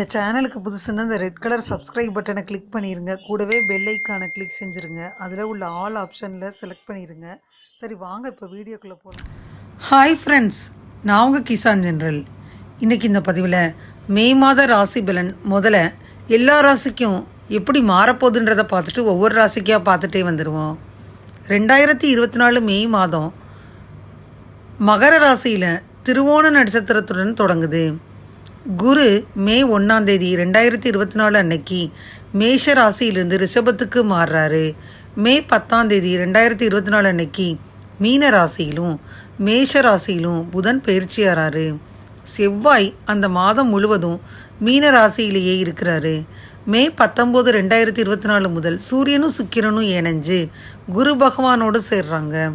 இந்த சேனலுக்கு புதுசுன்னா இந்த ரெட் கலர் சப்ஸ்கிரைப் பட்டனை கிளிக் பண்ணிடுங்க கூடவே பெல் ஐக்கானை கிளிக் செஞ்சுருங்க. அதில் உள்ள ஆல் ஆப்ஷனில் செலக்ட் பண்ணிடுங்க சரி வாங்க இப்போ வீடியோக்குள்ளே போகலாம் ஹாய் ஃப்ரெண்ட்ஸ் நான் உங்கள் கிசான் ஜென்ரல். இன்றைக்கி இந்த பதிவில் மே மாத ராசி பலன் முதல்ல எல்லா ராசிக்கும் எப்படி மாறப்போகுதுன்றதை பார்த்துட்டு ஒவ்வொரு ராசிக்காக பார்த்துட்டே வந்துடுவோம் ரெண்டாயிரத்தி இருபத்தி நாலு மே மாதம் மகர ராசியில் திருவோண நட்சத்திரத்துடன் தொடங்குது. குரு மே ஒன்றாம் தேதி ரெண்டாயிரத்தி இருபத்தி நாலு அன்னைக்கு மேஷ ராசியிலிருந்து ரிஷபத்துக்கு மாறுறாரு. மே பத்தாம் தேதி ரெண்டாயிரத்தி இருபத்தி நாலு அன்னைக்கு மீன ராசியிலும் மேஷ ராசியிலும் புதன் பயிற்சியாராரு செவ்வாய் அந்த மாதம் முழுவதும் மீன ராசியிலேயே இருக்கிறாரு. மே பத்தொம்போது ரெண்டாயிரத்தி இருபத்தி நாலு முதல் சூரியனும் சுக்கிரனும் இணைஞ்சு குரு பகவானோடு சேர்றாங்க.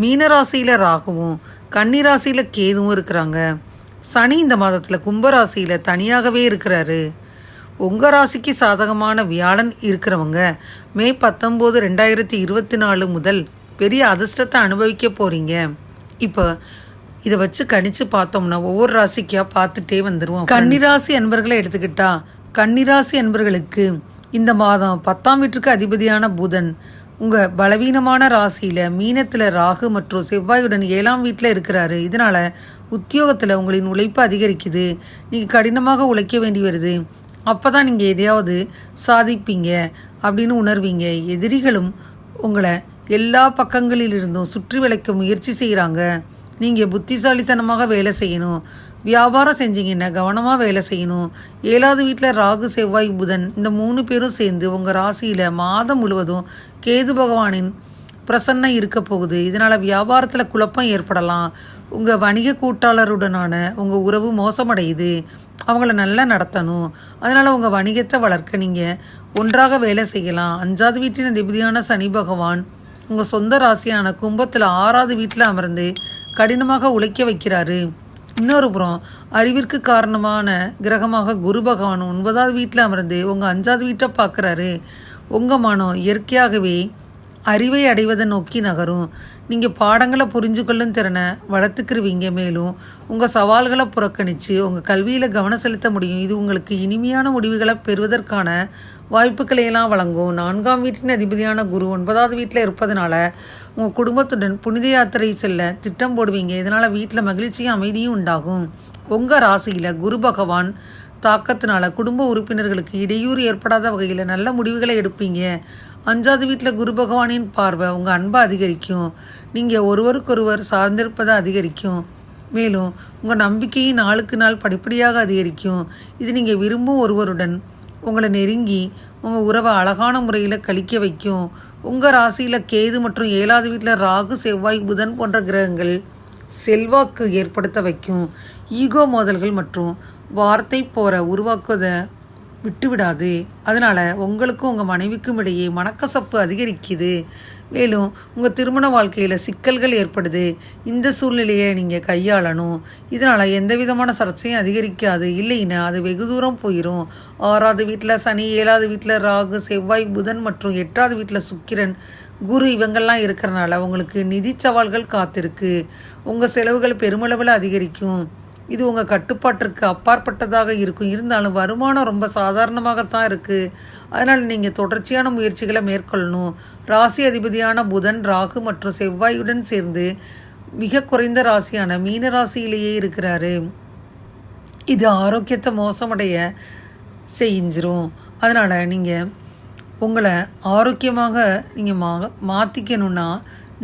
மீனராசியில் ராகுவும் கன்னிராசியில் கேதுவும் இருக்கிறாங்க. சனி இந்த மாதத்தில் கும்பராசியில் தனியாகவே இருக்கிறாரு. உங்கள் ராசிக்கு சாதகமான வியாழன் இருக்கிறவங்க மே பத்தொம்போது ரெண்டாயிரத்தி இருபத்தி நாலு முதல் பெரிய அதிர்ஷ்டத்தை அனுபவிக்க போகிறீங்க இப்போ இதை வச்சு கணிச்சு பார்த்தோம்னா ஒவ்வொரு ராசிக்காக பார்த்துட்டே வந்துடுவோம் கன்னிராசி அன்பர்களை எடுத்துக்கிட்டா கன்னிராசி அன்பர்களுக்கு இந்த மாதம் பத்தாம் வீட்டுக்கு அதிபதியான புதன் உங்கள் பலவீனமான ராசியில் மீனத்தில் ராகு மற்றும் செவ்வாயுடன் ஏழாம் வீட்டில் இருக்கிறாரு. இதனால் உத்தியோகத்தில் உங்களின் உழைப்பு அதிகரிக்குது. நீங்கள் கடினமாக உழைக்க வேண்டி வருது. அப்போ தான் நீங்கள் எதையாவது சாதிப்பீங்க அப்படின்னு உணர்வீங்க. எதிரிகளும் உங்களை எல்லா பக்கங்களிலிருந்தும் சுற்றி விளைக்க முயற்சி செய்கிறாங்க நீங்கள் புத்திசாலித்தனமாக வேலை செய்யணும். வியாபாரம் செஞ்சீங்கன்னா கவனமாக வேலை செய்யணும். ஏழாவது வீட்டில் ராகு செவ்வாய் புதன் இந்த மூணு பேரும் சேர்ந்து உங்கள் ராசியில் மாதம் முழுவதும் கேது பகவானின் பிரசன்னம் இருக்க போகுது. இதனால் வியாபாரத்தில் குழப்பம் ஏற்படலாம். உங்கள் வணிக கூட்டாளருடனான உங்கள் உறவு மோசமடையுது. அவங்கள நல்லா நடத்தணும். அதனால் உங்கள் வணிகத்தை வளர்க்க நீங்கள் ஒன்றாக வேலை செய்யலாம். அஞ்சாவது வீட்டின் அதிபதியான சனி பகவான் உங்கள் சொந்த ராசியான கும்பத்தில் ஆறாவது வீட்டில் அமர்ந்து கடினமாக உழைக்க வைக்கிறாரு. இன்னொரு புறம் அறிவிற்கு காரணமான கிரகமாக குரு பகவான் ஒன்பதாவது வீட்டில் அமர்ந்து உங்கள் அஞ்சாவது வீட்டை பார்க்குறாரு. உங்கள் மனம் இயற்கையாகவே அறிவை அடைவதை நோக்கி நகரும். நீங்கள் பாடங்களை புரிஞ்சுக்கொள்ளும் திறனை வளர்த்துக்கிருவீங்க மேலும் உங்கள் சவால்களை புறக்கணித்து உங்கள் கல்வியில் கவனம் செலுத்த முடியும். இது உங்களுக்கு இனிமையான முடிவுகளை பெறுவதற்கான வாய்ப்புகளை எல்லாம் வழங்கும். நான்காம் வீட்டின் அதிபதியான குரு ஒன்பதாவது வீட்டில் இருப்பதனால உங்கள் குடும்பத்துடன் புனித யாத்திரை செல்ல திட்டம் போடுவீங்க. இதனால் வீட்டில் மகிழ்ச்சியும் அமைதியும் உண்டாகும். உங்கள் ராசியில் குரு பகவான் தாக்கத்தினால குடும்ப உறுப்பினர்களுக்கு இடையூறு ஏற்படாத வகையில் நல்ல முடிவுகளை எடுப்பீங்க. அஞ்சாவது வீட்டில் குரு பகவானின் பார்வை உங்கள் அன்பை அதிகரிக்கும். நீங்கள் ஒருவருக்கொருவர் சார்ந்திருப்பதை அதிகரிக்கும். மேலும் உங்கள் நம்பிக்கையும் நாளுக்கு நாள் படிப்படியாக அதிகரிக்கும். இது நீங்கள் விரும்பும் ஒருவருடன் உங்களை நெருங்கி உங்கள் உறவை அழகான முறையில் கழிக்க வைக்கும். உங்கள் ராசியில் கேது மற்றும் ஏழாவது வீட்டில் ராகு செவ்வாய் புதன் போன்ற கிரகங்கள் செல்வாக்கு ஏற்படுத்த வைக்கும். ஈகோ மோதல்கள் மற்றும் வார்த்தை போற உருவாக்குவதை விட்டுவிடாது. அதனால் உங்களுக்கும் உங்கள் மனைவிக்கும் இடையே மனக்கசப்பு அதிகரிக்குது. மேலும் உங்கள் திருமண வாழ்க்கையில் சிக்கல்கள் ஏற்படுது. இந்த சூழ்நிலையை நீங்கள் கையாளணும். இதனால் எந்த விதமான சர்ச்சையும் அதிகரிக்காது. இல்லைன்னா அது வெகு தூரம் போயிடும் ஆறாவது வீட்டில் சனி ஏழாவது வீட்டில் ராகு செவ்வாய் புதன் மற்றும் எட்டாவது வீட்டில் சுக்கிரன் குரு இவங்கெல்லாம் இருக்கிறனால உங்களுக்கு நிதி சவால்கள் காத்திருக்கு. உங்கள் செலவுகள் பெருமளவில் அதிகரிக்கும். இது உங்கள் கட்டுப்பாட்டிற்கு அப்பாற்பட்டதாக இருக்கும். இருந்தாலும் வருமானம் ரொம்ப சாதாரணமாகத்தான் இருக்குது அதனால் நீங்கள் தொடர்ச்சியான முயற்சிகளை மேற்கொள்ளணும். ராசி அதிபதியான புதன் ராகு மற்றும் செவ்வாயுடன் சேர்ந்து மிக குறைந்த ராசியான மீன ராசியிலேயே இருக்கிறாரு. இது ஆரோக்கியத்தை மோசமடைய செஞ்சிரும். அதனால் நீங்கள் உங்களை ஆரோக்கியமாக நீங்கள் மா மாற்றிக்கணுன்னா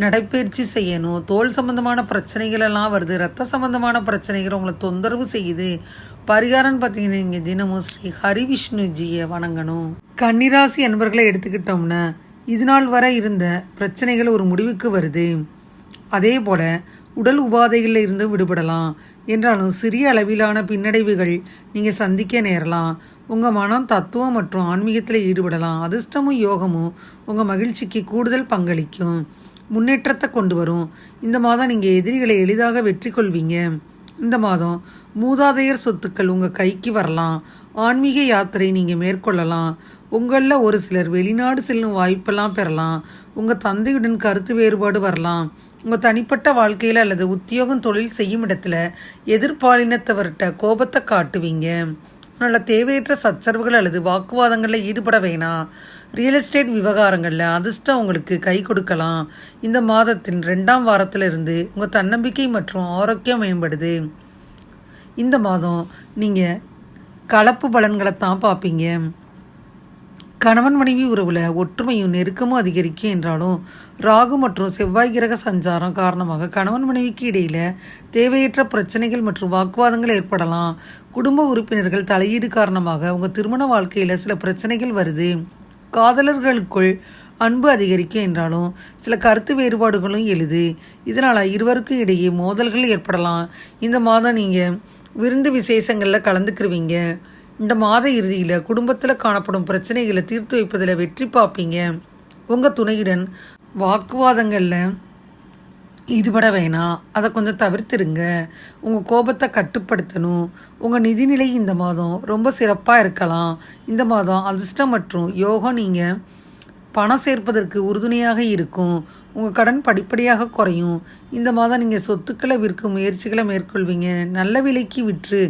நடைப்பயிற்சி செய்யணும். தோல் சம்பந்தமான பிரச்சனைகள் எல்லாம் வருது. ரத்த சம்பந்தமான பிரச்சனைகள் உங்களை தொந்தரவு செய்யுது. பரிகாரம்னு பார்த்தீங்கன்னா நீங்கள் தினமும் ஸ்ரீ ஹரிவிஷ்ணுஜியை வணங்கணும். கன்னிராசி அன்பர்களை எடுத்துக்கிட்டோம்னா இது நாள் வரை இருந்த பிரச்சனைகள் ஒரு முடிவுக்கு வருது. அதே போல உடல் உபாதைகளில் இருந்து விடுபடலாம். என்றாலும் சிறிய அளவிலான பின்னடைவுகள் நீங்கள் சந்திக்க நேரலாம். உங்கள் மனம் தத்துவம் மற்றும் ஆன்மீகத்தில் ஈடுபடலாம். அதிர்ஷ்டமும் யோகமும் உங்கள் மகிழ்ச்சிக்கு கூடுதல் பங்களிக்கும். முன்னேற்றத்தை கொண்டு வரும். இந்த மாதம் நீங்கள் எதிரிகளை எளிதாக வெற்றி கொள்வீங்க. இந்த மாதம் மூதாதையர் சொத்துக்கள் உங்கள் கைக்கு வரலாம். ஆன்மீக யாத்திரை நீங்கள் மேற்கொள்ளலாம். உங்களில் ஒரு சிலர் வெளிநாடு செல்லும் வாய்ப்பெல்லாம் பெறலாம். உங்கள் தந்தையுடன் கருத்து வேறுபாடு வரலாம். உங்கள் தனிப்பட்ட வாழ்க்கையில் அல்லது உத்தியோகம் தொழில் செய்யும் இடத்துல எதிர்பாலினத்தவர்கிட்ட கோபத்தை காட்டுவீங்க. அதனால் தேவையற்ற சச்சரவுகள் அல்லது வாக்குவாதங்களில் ஈடுபட வேணாம் ரியல் எஸ்டேட் விவகாரங்களில் அதிர்ஷ்டம் உங்களுக்கு கை கொடுக்கலாம். இந்த மாதத்தின் ரெண்டாம் வாரத்திலிருந்து உங்கள் தன்னம்பிக்கை மற்றும் ஆரோக்கியம் மேம்படுது. இந்த மாதம் நீங்கள் கலப்பு பலன்களை தான் பார்ப்பீங்க. கணவன் மனைவி உறவில் ஒற்றுமையும் நெருக்கமும் அதிகரிக்கும் என்றாலும் ராகு மற்றும் செவ்வாய் கிரக சஞ்சாரம் காரணமாக கணவன் மனைவிக்கு இடையில தேவையற்ற பிரச்சனைகள் மற்றும் வாக்குவாதங்கள் ஏற்படலாம். குடும்ப உறுப்பினர்கள் தலையீடு காரணமாக உங்கள் திருமண வாழ்க்கையில் சில பிரச்சனைகள் வருது. காதலர்களுக்குள் அன்பு அதிகரிக்கும் என்றாலும் சில கருத்து வேறுபாடுகளும் எழுது. இதனால் இருவருக்கும் இடையே மோதல்கள் ஏற்படலாம். இந்த மாதம் நீங்கள் விருந்து விசேஷங்களில் கலந்துக்கிருவீங்க. இந்த மாத இறுதியில் குடும்பத்தில் காணப்படும் பிரச்சனைகளை தீர்த்து வைப்பதில் வெற்றி பார்ப்பீங்க உங்கள் துணையுடன் வாக்குவாதங்களில் ஈடுபட வேணாம் அதை கொஞ்சம் தவிர்த்துருங்க. உங்கள் கோபத்தை கட்டுப்படுத்தணும். உங்கள் நிதிநிலை இந்த மாதம் ரொம்ப சிறப்பாக இருக்கலாம். இந்த மாதம் அதிர்ஷ்டம் மற்றும் யோகம் நீங்கள் பணம் சேர்ப்பதற்கு உறுதுணையாக இருக்கும். உங்கள் கடன் படிப்படியாக குறையும். இந்த மாதம் நீங்கள் சொத்துக்களை விற்கும் முயற்சிகளை மேற்கொள்வீங்க. நல்ல விலைக்கு விற்று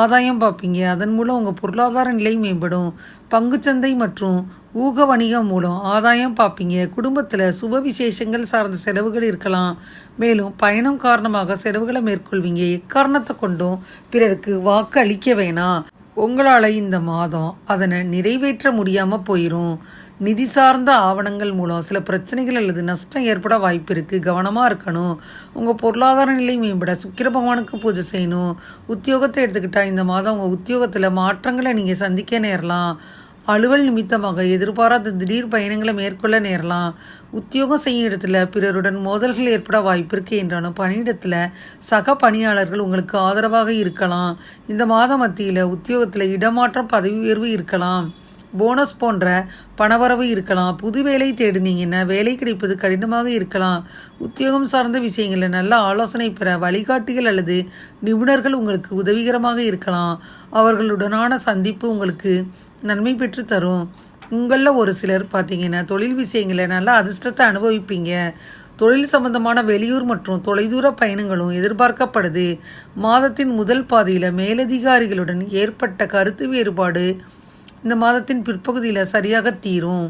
ஆதாயம் பார்ப்பீங்க. அதன் மூலம் உங்கள் பொருளாதார நிலை மேம்படும். பங்குச்சந்தை மற்றும் ஊக வணிகம் மூலம் ஆதாயம் பார்ப்பீங்க. குடும்பத்தில் சுப விசேஷங்கள் சார்ந்த செலவுகள் இருக்கலாம். மேலும் பயணம் காரணமாக செலவுகளை மேற்கொள்வீங்க. எக்காரணத்தை கொண்டும் பிறருக்கு வாக்கு அளிக்க வேணாம். உங்களால் இந்த மாதம் அதனை நிறைவேற்ற முடியாமல் போயிடும் நிதி சார்ந்த ஆவணங்கள் மூலம் சில பிரச்சனைகள் அல்லது நஷ்டம் ஏற்பட வாய்ப்பு இருக்குது கவனமாக இருக்கணும். உங்கள் பொருளாதார நிலை மேம்பட சுக்கிர பகவானுக்கு பூஜை செய்யணும். உத்தியோகத்தை எடுத்துக்கிட்டால் இந்த மாதம் உங்கள் உத்தியோகத்தில் மாற்றங்களை நீங்கள் சந்திக்க நேரலாம். அலுவல் நிமித்தமாக எதிர்பாராத திடீர் பயணங்களை மேற்கொள்ள நேரலாம். உத்தியோகம் செய்யும் இடத்துல பிறருடன் மோதல்கள் ஏற்பட வாய்ப்பு இருக்கு என்றாலும் பணியிடத்தில் சக பணியாளர்கள் உங்களுக்கு ஆதரவாக இருக்கலாம். இந்த மாத மத்தியில் உத்தியோகத்தில் இடமாற்றம் பதவி உயர்வு இருக்கலாம். போனஸ் போன்ற பணவரவு இருக்கலாம். புது வேலை தேடினீங்கன்னா வேலை கிடைப்பது கடினமாக இருக்கலாம். உத்தியோகம் சார்ந்த விஷயங்களில் நல்ல ஆலோசனை பெற வழிகாட்டிகள் அல்லது நிபுணர்கள் உங்களுக்கு உதவிகரமாக இருக்கலாம். அவர்களுடனான சந்திப்பு உங்களுக்கு நன்மை பெற்று தரும். உங்களில் ஒரு சிலர் பார்த்தீங்கன்னா தொழில் விஷயங்களில் நல்ல அதிர்ஷ்டத்தை அனுபவிப்பீங்க. தொழில் சம்பந்தமான வெளியூர் மற்றும் தொலைதூர பயணங்களும் எதிர்பார்க்கப்படுது. மாதத்தின் முதல் பாதியில் மேலதிகாரிகளுடன் ஏற்பட்ட கருத்து வேறுபாடு இந்த மாதத்தின் பிற்பகுதியில் சரியாக தீரும்.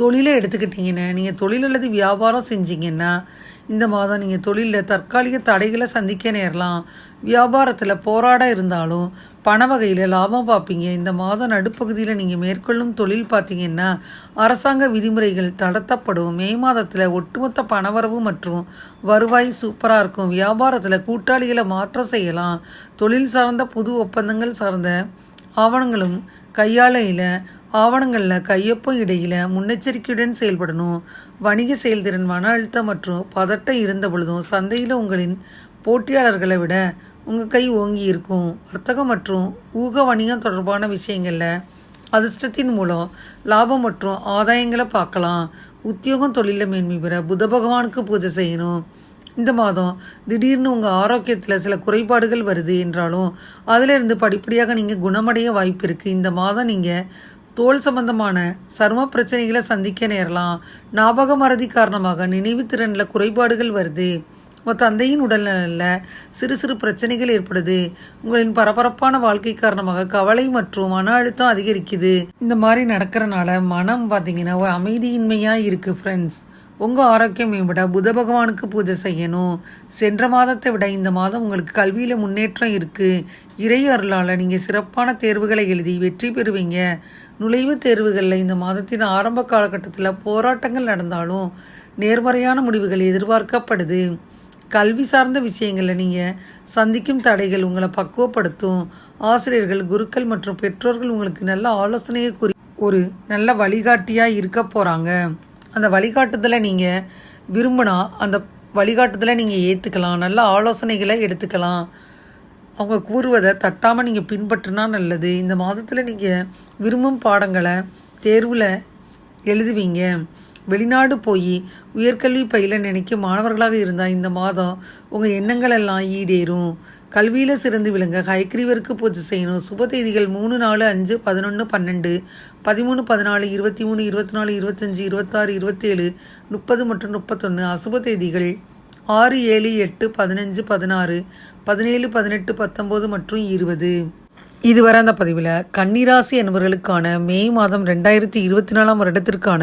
தொழிலை எடுத்துக்கிட்டிங்கன்னா நீங்கள் தொழில் அல்லது வியாபாரம் செஞ்சீங்கன்னா இந்த மாதம் நீங்கள் தொழிலில் தற்காலிக தடைகளை சந்திக்க நேரலாம். வியாபாரத்தில் போராட இருந்தாலும் பண வகையில் லாபம் பார்ப்பீங்க. இந்த மாதம் நடுப்பகுதியில் நீங்கள் மேற்கொள்ளும் தொழில் பார்த்தீங்கன்னா அரசாங்க விதிமுறைகள் தளர்த்தப்படும். மே மாதத்தில் ஒட்டுமொத்த பணவரவு மற்றும் வருவாய் சூப்பராக இருக்கும். வியாபாரத்தில் கூட்டாளிகளை மாற்றம் செய்யலாம். தொழில் சார்ந்த புது ஒப்பந்தங்கள் சார்ந்த ஆவணங்களும் கையாளையில் ஆவணங்களில் கையொப்பம் இடையில் முன்னெச்சரிக்கையுடன் செயல்படணும். வணிக செயல்திறன் மன அழுத்தம் மற்றும் பதட்டம் இருந்த பொழுதும் சந்தையில் உங்களின் போட்டியாளர்களை விட உங்கள் கை ஓங்கி இருக்கும். வர்த்தகம் மற்றும் ஊக வணிகம் தொடர்பான விஷயங்களில் அதிர்ஷ்டத்தின் மூலம் லாபம் மற்றும் ஆதாயங்களை பார்க்கலாம். உத்தியோகம் தொழிலில் மேன்மை பெற புத பகவானுக்கு பூஜை செய்யணும். இந்த மாதம் திடீர்னு உங்கள் ஆரோக்கியத்தில் சில குறைபாடுகள் வருது என்றாலும் அதிலிருந்து படிப்படியாக நீங்கள் குணமடைய வாய்ப்பு இருக்குது இந்த மாதம் நீங்கள் தோல் சம்பந்தமான சர்ம பிரச்சனைகளை சந்திக்க நேரலாம். ஞாபக மறதி காரணமாக நினைவு திறனில் குறைபாடுகள் வருது. உங்கள் தந்தையின் உடல்நலில் சிறு சிறு பிரச்சனைகள் ஏற்படுது. உங்களின் பரபரப்பான வாழ்க்கை காரணமாக கவலை மற்றும் மன அழுத்தம் அதிகரிக்குது. இந்த மாதிரி நடக்கிறனால மனம் பார்த்தீங்கன்னா ஒரு அமைதியின்மையாக இருக்குது ஃப்ரெண்ட்ஸ் உங்கள் ஆரோக்கியம் மேம்பட புத பகவானுக்கு பூஜை செய்யணும். சென்ற மாதத்தை விட இந்த மாதம் உங்களுக்கு கல்வியில் முன்னேற்றம் இருக்குது இறை அருளால் நீங்கள் சிறப்பான தேர்வுகளை எழுதி வெற்றி பெறுவீங்க. நுழைவுத் தேர்வுகளில் இந்த மாதத்தின் ஆரம்ப காலகட்டத்தில் போராட்டங்கள் நடந்தாலும் நேர்மறையான முடிவுகள் எதிர்பார்க்கப்படுது. கல்வி சார்ந்த விஷயங்களில் நீங்கள் சந்திக்கும் தடைகள் உங்களை பக்குவப்படுத்தும். ஆசிரியர்கள் குருக்கள் மற்றும் பெற்றோர்கள் உங்களுக்கு நல்ல ஆலோசனையை கூறி ஒரு நல்ல வழிகாட்டியாக இருக்க போகிறாங்க அந்த வழிகாட்டுதலை நீங்கள் விரும்பினா அந்த வழிகாட்டுதலை நீங்கள் ஏற்றுக்கலாம் நல்ல ஆலோசனைகளை எடுத்துக்கலாம். அவங்க கூறுவதை தட்டாமல் நீங்கள் பின்பற்றினா நல்லது. இந்த மாதத்தில் நீங்கள் விரும்பும் பாடங்களை தேர்வில் எழுதுவீங்க. வெளிநாடு போய் உயர்கல்வி பயில நினைக்கும் மாணவர்களாக இருந்தால் இந்த மாதம் உங்கள் எண்ணங்கள் எல்லாம் ஈடேறும். கல்வியில் சிறந்து விளங்க ஹைக்ரீவருக்கு பூஜை செய்யணும். சுப தேதிகள் மூணு நாலு அஞ்சு பதினொன்று பன்னெண்டு. பதிமூணு பதினாலு இருபத்தி மூணு இருபத்தி நாலு இருபத்தஞ்சி இருபத்தாறு இருபத்தேழு முப்பது மற்றும் முப்பத்தொன்று அசுப தேதிகள் ஆறு ஏழு எட்டு பதினஞ்சு பதினாறு பதினேழு பதினெட்டு பத்தொம்போது மற்றும் இருபது. இதுவரை அந்த பதிவில் கன்னிராசி என்பவர்களுக்கான மே மாதம் ரெண்டாயிரத்தி இருபத்தி நாலாம் வருடத்திற்கான